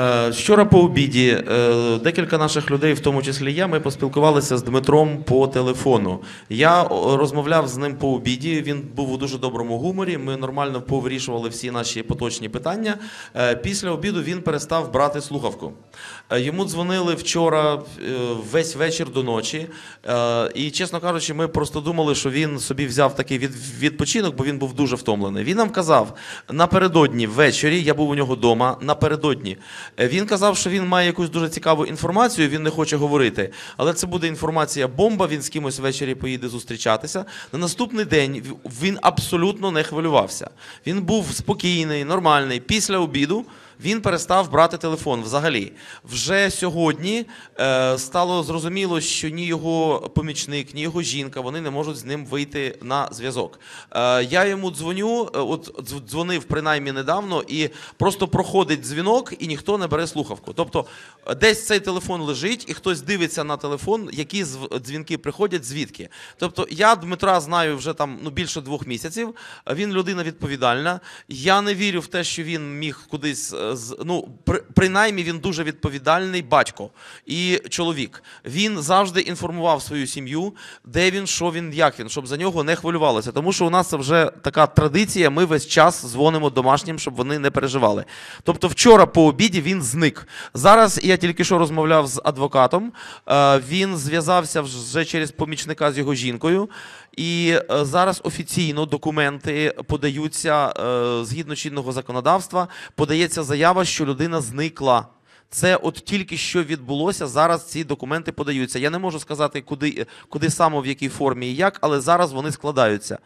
Е, Вчора по обіді е, декілька наших людей, в тому числі я, ми поспілкувалися з Дмитром по телефону. Я розмовляв з ним по обіді. Він був у дуже доброму гуморі. Ми нормально повирішували всі наші поточні питання. Е, Після обіду він перестав брати слухавку. Е, Йому дзвонили вчора е, весь вечір до ночі. Е, І, чесно кажучи, ми просто думали, що він собі взяв такий від, відпочинок, бо він був дуже втомлений. Він нам казав напередодні ввечері, я був у нього вдома, напередодні. Е, Він казав, що він має якусь дуже цікаву інформацію, він не хоче говорити. Але це буде інформація бомба. Він з кимось ввечері поїде зустрічатися. На наступний день він абсолютно не хвилювався. Він був спокійний, нормальний. Після обіду він перестав брати телефон взагалі. Вже сьогодні е, стало зрозуміло, що ні його помічник, ні його жінка вони не можуть з ним вийти на зв'язок. Е, я йому дзвоню, е, от дз- дзвонив принаймні недавно, і просто проходить дзвінок, і ніхто не бере слухавку. Тобто е, десь цей телефон лежить, і хтось дивиться на телефон, які зв- дзвінки приходять, звідки. Тобто я Дмитра знаю вже там ну, більше двох місяців. Він людина відповідальна. Я не вірю в те, що він міг кудись е, ну при, принаймні він дуже відповідальний батько і чоловік. Він завжди інформував свою сім'ю, де він, що він, як він, щоб за нього не хвилювалося. Тому що у нас це вже така традиція. Ми весь час дзвонимо домашнім, щоб вони не переживали. Тобто, вчора по обіді він зник. Зараз я тільки що розмовляв з адвокатом. Е, Він зв'язався вже через помічника з його жінкою. І е, зараз офіційно документи подаються е, згідно чинного законодавства. Подається заява, що людина зникла. Це от тільки що відбулося. Зараз ці документи подаються. Я не можу сказати, куди, куди саме в якій формі і як, але зараз вони складаються.